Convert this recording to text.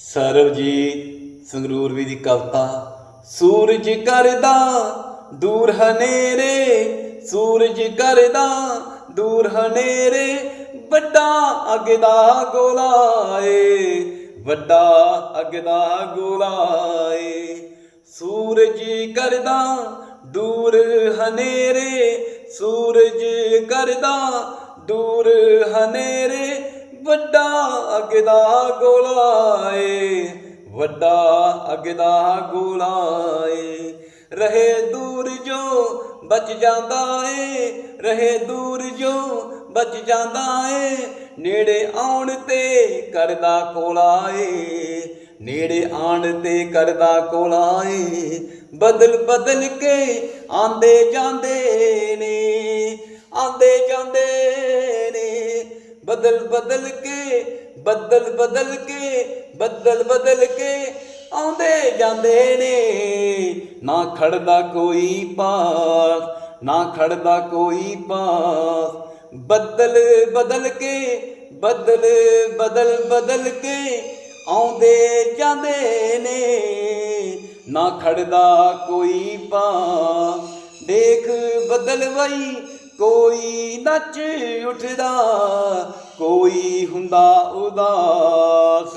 ਸਰਬਜੀਤ ਸੰਗਰੂਰ ਵੀ ਦੀ ਕਵਿਤਾ, ਸੂਰਜ ਕਰਦਾ ਦੂਰ ਹਨੇਰੇ, ਸੂਰਜ ਕਰਦਾ ਦੂਰ ਹਨੇਰੇ, ਵੱਡਾ ਅੱਗ ਦਾ ਗੋਲਾ ਏ, ਵੱਡਾ ਅੱਗ ਦਾ ਗੋਲਾ ਏ। ਸੂਰਜ ਕਰਦਾ ਦੂਰ ਹਨੇਰੇ, ਸੂਰਜ ਕਰਦਾ ਦੂਰ ਹਨੇਰੇ ਵੱਡਾ ਅੱਗ ਦਾ ਗੋਲਾ ਏ, ਵੱਡਾ ਅੱਗ ਦਾ ਗੋਲਾ ਏ। ਰਹੇ ਦੂਰ ਜੋ ਬਚ ਜਾਂਦਾ ਏ, ਰਹੇ ਦੂਰ ਜੋ ਬਚ ਜਾਂਦਾ ਏ। ਨੇੜੇ ਆਉਣ ਤੇ ਕਰਦਾ ਕੋਲਾ ਏ, ਨੇੜੇ ਆਣ ਤੇ ਕਰਦਾ ਕੋਲਾ ਏ। ਬਦਲ ਬਦਲ ਕੇ ਆਂਦੇ ਜਾਂਦੇ ਨੇ ਆਂਦੇ ਜਾਂਦੇ ਬਦਲ ਬਦਲ ਕੇ, ਬਦਲ ਬਦਲ ਕੇ, ਬਦਲ ਬਦਲ ਕੇ ਆਉਂਦੇ ਜਾਂਦੇ ਨੇ। ਨਾ ਖੜਦਾ ਕੋਈ ਪਾਸ, ਨਾ ਖੜਦਾ ਕੋਈ ਪਾਸ। ਬਦਲ ਬਦਲ ਕੇ, ਬਦਲ ਬਦਲ ਬਦਲ ਕੇ ਆਉਂਦੇ ਜਾਂਦੇ ਨੇ। ਨਾ ਖੜਦਾ ਕੋਈ ਪਾ ਦੇਖ ਬਦਲ ਵਈ ਕੋਈ ਨੱਚ ਉੱਠਦਾ। ਕੋਈ ਹੁੰਦਾ ਉਦਾਸ।